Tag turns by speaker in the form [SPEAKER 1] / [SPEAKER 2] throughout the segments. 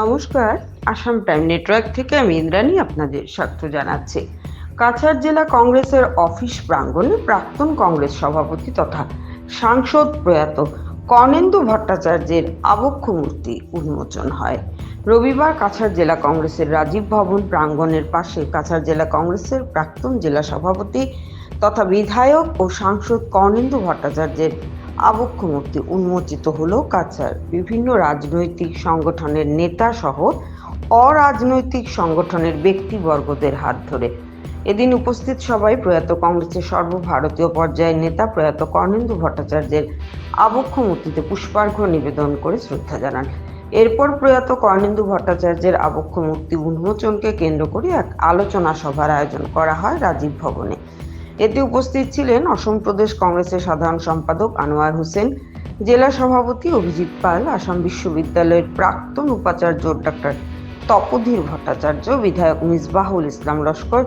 [SPEAKER 1] নমস্কার। Assam time network থেকে আমি ইন্দ্রাণী আপনাদের স্বাগত জানাচ্ছি। কাছাড় জেলা কংগ্রেসের অফিস প্রাঙ্গণে প্রাক্তন কংগ্রেস সভাপতি তথা সাংসদ প্রয়াত কর্ণেন্দু ভট্টাচার্যের আবক্ষ মূর্তি উন্মোচন হয়। রবিবার কাছাড় জেলা কংগ্রেসের রাজীব ভবন প্রাঙ্গণের পাশে কাছাড় জেলা কংগ্রেসের প্রাক্তন জেলা সভাপতি তথা বিধায়ক ও সাংসদ কর্ণেন্দু ভট্টাচার্যের আবক্ষ মূর্তি উন্মোচিত হলো কাছাড়। বিভিন্ন রাজনৈতিক সংগঠনের নেতা সহ অরাজনৈতিক সংগঠনের ব্যক্তিবর্গদের হাত ধরে। এদিন উপস্থিত সবাই প্রয়াত কংগ্রেসের সর্বভারতীয় পর্যায়ের নেতা প্রয়াত কর্ণেন্দু ভট্টাচার্যের আবক্ষ মূর্তিতে পুষ্পার্ঘ্য নিবেদন করে শ্রদ্ধা জানান। এরপর প্রয়াত কর্ণেন্দু ভট্টাচার্যের আবক্ষ মূর্তি উন্মোচনকে কেন্দ্র করে এক আলোচনা সভার আয়োজন করা হয় রাজীব ভবনে। এতে উপস্থিত ছিলেন অসম প্রদেশ কংগ্রেসের সাধারণ সম্পাদক আনোয়ার হোসেন, জেলা সভাপতি অভিজিৎ পাল, আসাম বিশ্ববিদ্যালয়ের প্রাক্তন উপাচার্য ডাক্তার তপধীর ভট্টাচার্য, বিধায়ক মিসবাহুল ইসলাম লস্কর,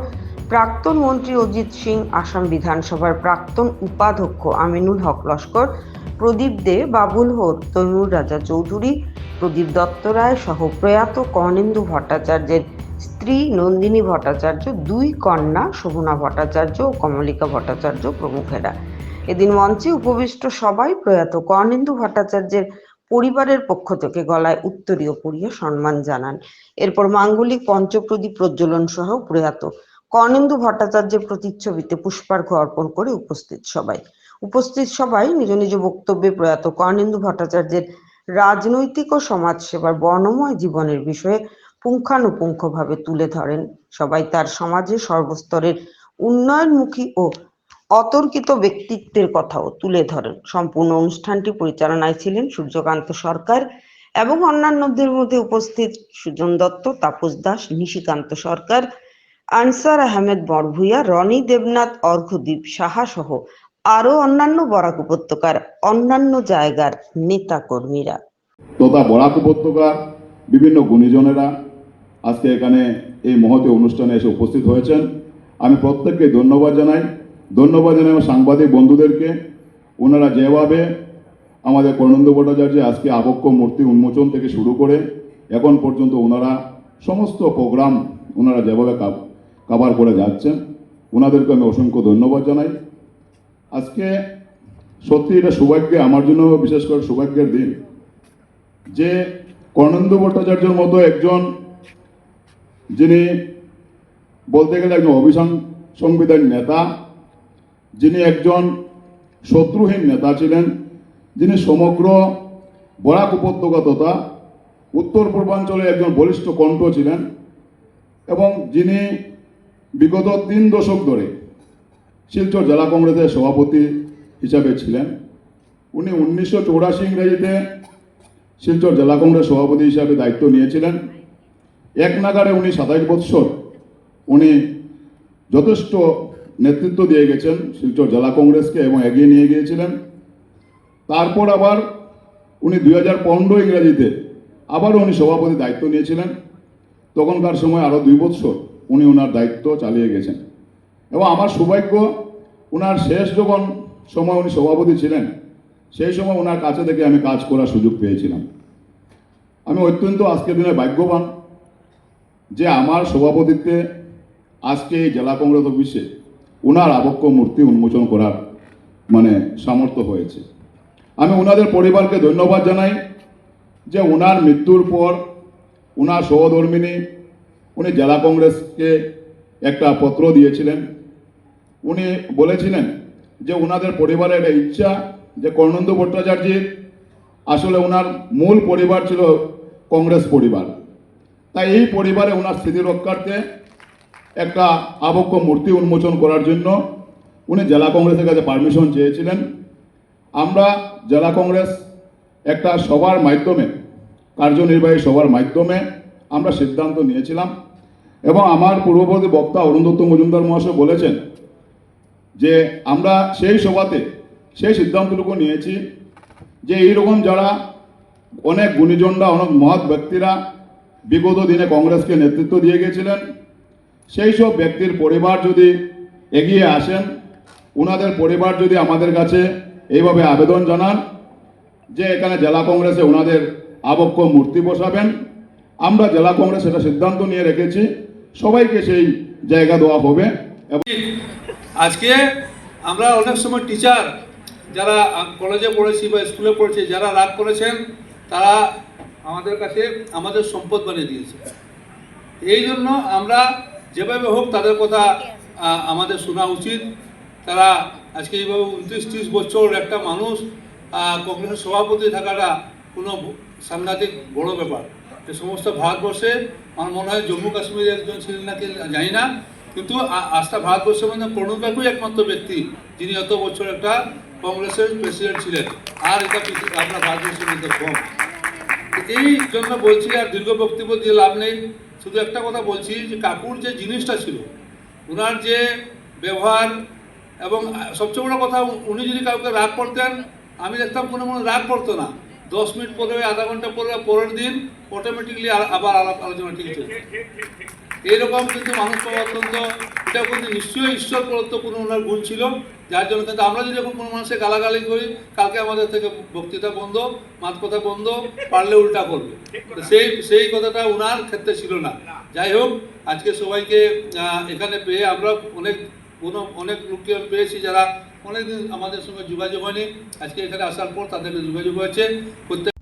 [SPEAKER 1] প্রাক্তন মন্ত্রী অজিত সিং, আসাম বিধানসভার প্রাক্তন উপাধ্যক্ষ আমিনুল হক লস্কর, প্রদীপ দে, বাবুল হোর তৈমুর রাজা চৌধুরী, প্রদীপ দত্ত রায় সহ প্রয়াত কর্ণেন্দু ভট্টাচার্যের স্ত্রী নন্দিনী ভট্টাচার্য, দুই কন্যা শোভনা ভট্টাচার্য ও কমলিকা ভট্টাচার্য প্রমুখেরা। এদিন মঞ্চে উপবিষ্ট সবাই প্রয়াত কর্ণেন্দু ভট্টাচার্যের পরিবারের পক্ষ থেকে গলায় উত্তরীয় পরিয়ে সম্মান জানান। এরপর মাঙ্গলিক পঞ্চপ্রদীপ প্রজ্বলন সহ প্রয়াত কর্ণেন্দু ভট্টাচার্যের প্রতিচ্ছবিতে পুষ্পার্ঘ্য অর্পণ করে উপস্থিত সবাই। উপস্থিত সবাই নিজ নিজ বক্তব্যে প্রয়াত কর্ণেন্দু ভট্টাচার্যের রাজনৈতিক ও সমাজসেবার বর্ণময় জীবনের বিষয়ে পুঙ্খানুপুঙ্খভাবে তুলে ধরেন। সবাই তার সমাজে সর্বস্তরের উন্নয়নমুখী ও অতর্কিত ব্যক্তিত্বের কথাও তুলে ধরেন। সম্পূর্ণ অনুষ্ঠানটি পরিচালনায় ছিলেন সূর্যকান্ত সরকার এবং অন্যান্যদের মধ্যে উপস্থিত সুজন দত্ত, তাপস দাস, নিশিকান্ত সরকার, আনসার আহমেদ বরভুইয়া রনি দেবনাথ অর্ঘদ্বীপ সাহা সহ আরও অন্যান্য বরাক উপত্যকার অন্যান্য জায়গার নেতা কর্মীরা
[SPEAKER 2] তথা বরাক উপত্যকার বিভিন্ন গুণীজনেরা আজকে এখানে এই মহতি অনুষ্ঠানে এসে উপস্থিত হয়েছেন। আমি প্রত্যেককে ধন্যবাদ জানাই। ধন্যবাদ জানাই আমার সাংবাদিক বন্ধুদেরকে। ওনারা যেভাবে আমাদের করণন্দ ভট্টাচার্য আজকে আবক্ষ মূর্তি উন্মোচন থেকে শুরু করে এখন পর্যন্ত ওনারা সমস্ত প্রোগ্রাম ওনারা যেভাবে কাভার করে যাচ্ছেন, ওনাদেরকে আমি অসংখ্য ধন্যবাদ জানাই। আজকে সত্যি এটা সৌভাগ্যে, আমার জন্য বিশেষ করে সৌভাগ্যের দিন যে কর্ণেন্দু ভট্টাচার্যের মতো একজন যিনি বলতে গেলে একজন অভিসং সংবিধান নেতা, যিনি একজন শত্রুহীন নেতা ছিলেন, যিনি সমগ্র বরাক উপত্যকা তথা উত্তর পূর্বাঞ্চলে একজন বলিষ্ঠ কণ্ঠ ছিলেন এবং যিনি বিগত তিন দশক ধরে শিলচর জেলা কংগ্রেসের সভাপতি হিসাবে ছিলেন। উনি উনিশশো চৌরাশি ইংরেজিতে শিলচর জেলা কংগ্রেস সভাপতি হিসাবে দায়িত্ব নিয়েছিলেন। এক নাগারে উনি সাতাইশ বৎসর উনি যথেষ্ট নেতৃত্ব দিয়ে গেছেন শিলচর জেলা কংগ্রেসকে এবং এগিয়ে নিয়ে গিয়েছিলেন। তারপর আবার উনি দুই হাজার পনেরো ইংরেজিতে আবারও উনি সভাপতি দায়িত্ব নিয়েছিলেন। তখনকার সময় আরও দুই বৎসর উনি ওনার দায়িত্ব চালিয়ে গেছেন। এবং আমার সৌভাগ্য ওনার শেষ যখন সময় উনি সভাপতি ছিলেন, সেই সময় ওনার কাছে থেকে আমি কাজ করার সুযোগ পেয়েছিলাম। আমি অত্যন্ত আজকের দিনে ভাগ্যবান। যে আমার সভাপতিত্বে আজকে এই জেলা কংগ্রেস অফিসে ওনার আবক্ষ মূর্তি উন্মোচন করার মানে সামর্থ্য হয়েছে। আমি ওনাদের পরিবারকে ধন্যবাদ জানাই যে ওনার মৃত্যুর পর ওনার সহধর্মিনী উনি জেলা কংগ্রেসকে একটা পত্র দিয়েছিলেন। উনি বলেছিলেন যে ওনাদের পরিবারের একটা ইচ্ছা যে কর্ণেন্দু ভট্টাচার্যের আসলে ওনার মূল পরিবার ছিল কংগ্রেস পরিবার। তাই এই পরিবারে ওনার স্মৃতি রক্ষার্থে একটা আবক্ষ মূর্তি উন্মোচন করার জন্য উনি জেলা কংগ্রেসের কাছে পারমিশন চেয়েছিলেন। আমরা জেলা কংগ্রেস একটা সভার মাধ্যমে, কার্যনির্বাহী সভার মাধ্যমে আমরা সিদ্ধান্ত নিয়েছিলাম এবং আমার পূর্ববর্তী বক্তা অরুণ দত্ত মজুমদার মহাশয় বলেছেন যে আমরা সেই সভাতে সেই সিদ্ধান্তটুকু নিয়েছি যে এইরকম যারা অনেক গুণীজনরা, অনেক মহৎ ব্যক্তিরা বিগত দিনে কংগ্রেসকে নেতৃত্ব দিয়ে গিয়েছিলেন সেই সব ব্যক্তির পরিবার যদি এগিয়ে আসেন ওনাদের পরিবার যদি আমাদের কাছে এইভাবে আবেদন জানান যে এখানে জেলা কংগ্রেসে ওনাদের আবক্ষ মূর্তি বসাবেন, আমরা জেলা কংগ্রেস সেটা সিদ্ধান্ত নিয়ে রেখেছি। সবাইকে সেই জায়গা দেওয়া হবে।
[SPEAKER 3] আজকে আমরা অনেক সময় টিচার যারা কলেজে পড়েছি বা স্কুলে পড়েছি, যারা রাগ করেছেন, তারা আমাদের কাছে আমাদের সম্পদ বানিয়ে দিয়েছে। এই জন্য আমরা যেভাবে হোক তাদের কথা আমাদের শোনা উচিত। তারা আজকে এইভাবে উনত্রিশ ত্রিশ বছর একটা মানুষ কংগ্রেসের সভাপতি থাকাটা কোনো সাংঘাতিক বড় ব্যাপার। এই সমস্ত ভারতবর্ষে আমার মনে হয় জম্মু কাশ্মীরে একজন ছিলেন নাকি জানি না, কিন্তু আস্থা ভারতবর্ষের মধ্যে প্রণব কাকুই একমাত্র ব্যক্তি, যিনি এত বছর একটা কংগ্রেসের প্রেসিডেন্ট ছিলেন। আর এটা আপনার ভারতবর্ষের মধ্যে কম। এই জন্য বলছি আর দীর্ঘ বক্তব্য দিয়ে লাভ নেই। শুধু একটা কথা বলছি যে কাকুর যে জিনিসটা ছিল ওনার যে ব্যবহার এবং সবচেয়ে বড় কথা, উনি যদি কাউকে রাগ করতেন, আমি দেখতাম কোনো মনে রাগ করতো না। দশ মিনিট পরে, আধা ঘণ্টা পরে, পরের দিন অটোমেটিকলি আবার আলোচনা ঠিক চলছে এইরকম কিন্তু মানুষ পাওয়া অত্যন্ত এটা কিন্তু নিশ্চয়ই ঈশ্বর প্রদত্ত কোনো ওনার গুণ ছিল। যার জন্য কিন্তু আমরা যদি কোনো মানুষের গালাগালি করি, কালকে আমাদের থেকে বক্তৃতা বন্ধ মাত কথা বন্ধ, পারলে উল্টা করবে। সেই সেই কথাটা ওনার ক্ষেত্রে ছিল না। যাই হোক, আজকে সবাইকে এখানে পেয়ে আমরা অনেক, কোনো, অনেক লোককে পেয়েছি যারা অনেকদিন আমাদের সঙ্গে যোগাযোগ হয়নি। আজকে এখানে আসার পর তাদের যোগাযোগ হয়েছে। প্রত্যেক